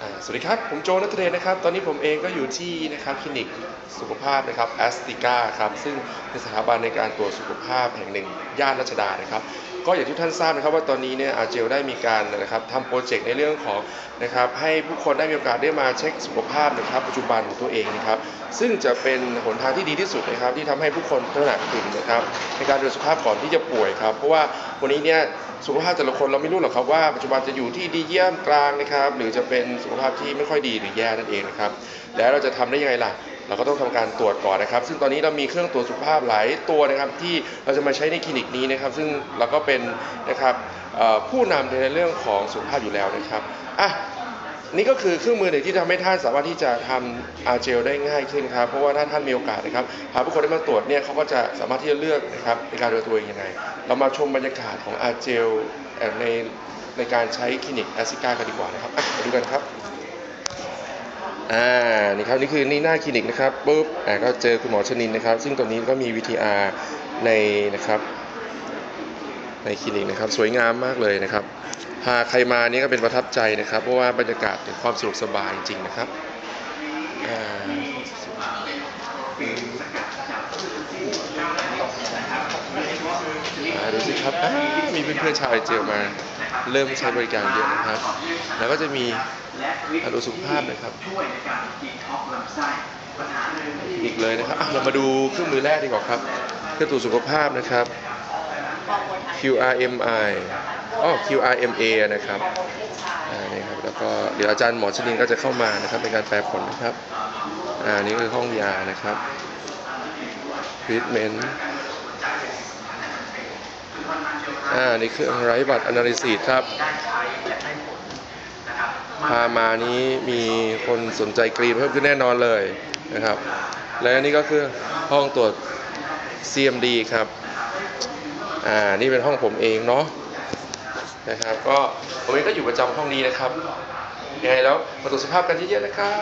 a สวัสดีครับ ผมโจนัทเรนนะครับ ตอนนี้ผมเองก็อยู่ที่นะครับคลินิกสุขภาพนะครับแอสติก้าครับ ซึ่งเป็นสถาบันในการตรวจสุขภาพแห่งหนึ่ง ย่านรัชดานะครับ ก็อย่างที่ท่านทราบนะครับว่าตอนนี้เนี่ยอาเจลได้มีการนะครับทำโปรเจกต์ในเรื่องของนะครับให้ผู้คนได้มีโอกาสได้มาเช็คสุขภาพนะครับปัจจุบันของตัวเองนะครับ ซึ่งจะเป็นหนทางที่ดีที่สุดนะครับที่ทำให้ผู้คนตระหนักถึงนะครับในการดูแลสุขภาพก่อนที่จะป่วยครับ เพราะว่าวันนี้เนี่ยสุขภาพแต่ละคนเราไม่รู้หรอกครับว่าปัจจุบันจะอยู่ที่ดีเยี่ยมกลางนะครับหรือจะเป็นสุขภาพที่ไม่ค่อยดีหรือแย่นั่นเองนะครับ แล้วเราจะทำได้ยังไงล่ะ เราก็ต้องทำการตรวจก่อนนะครับ ซึ่งตอนนี้เรามีเครื่องตรวจสุขภาพหลายตัวนะครับที่เราจะมาใช้ในคลินิกนี้นะครับ ซึ่งเราก็เป็นนะครับผู้นำในเรื่องของสุขภาพอยู่แล้วนะครับอะนี่ก็คือเครื่องมือหนึ่งที่ทำให้ท่านสามารถที่จะทำอาเจลได้ง่ายขึ้นครับ เพราะว่าถ้าท่านมีโอกาสนะครับหาผู้คนได้มาตรวจเนี่ยเขาก็จะสามารถที่จะเลือกนะครับในการดูตัวเองยังไง เรามาชมบรรยากาศของอาเจลในในการใช้คลินิกแอซิก้ากันดีกว่านะครับมาดูกันครับ อ่านี่ครับนี่คือนี่หน้าคลินิกนะครับปุ๊บอ่าก็เจอคุณหมอชนินนะครับ ซึ่งตรงนี้ก็มี VTR ในนะครับในคลินิกนะครับสวยงามมากเลยนะครับพาใครมานี่ก็เป็นประทับใจนะครับ เพราะว่าบรรยากาศเป็นความสะดวกสบายจริงๆนะครับอ่าดูสิครับมีเพื่อนๆชาวไอเจลมา เริ่มใช้บริการเยอะนะครับ แล้วก็จะมีอาดูสุขภาพนะครับอีกเลยนะครับเรามาดูเครื่องมือแรกดีกว่าครับเครื่องตรวจสุขภาพนะครับ QRMI อ๋อ QRMA นะครับอ่านี่ครับ แล้วก็เดี๋ยวอาจารย์หมอชนินก็จะเข้ามานะครับในการแปลผลนะครับ อ่า นี่คือห้องยานะครับ treatment อ่านี่คือไรบัตร analysis ครับพามานี้มีคนสนใจกรีนเพิ่มขึ้นแน่นอนเลยนะครับ และนนี้ก็คือห้องตรวจ CMD ครับ อ่า นี่เป็นห้องผมเองเนาะ นะครับ ก็ผมเองก็อยู่ประจำห้องนี้นะครับ ยังไงแล้วมาตรวจสภาพกันเยอะๆนะครับ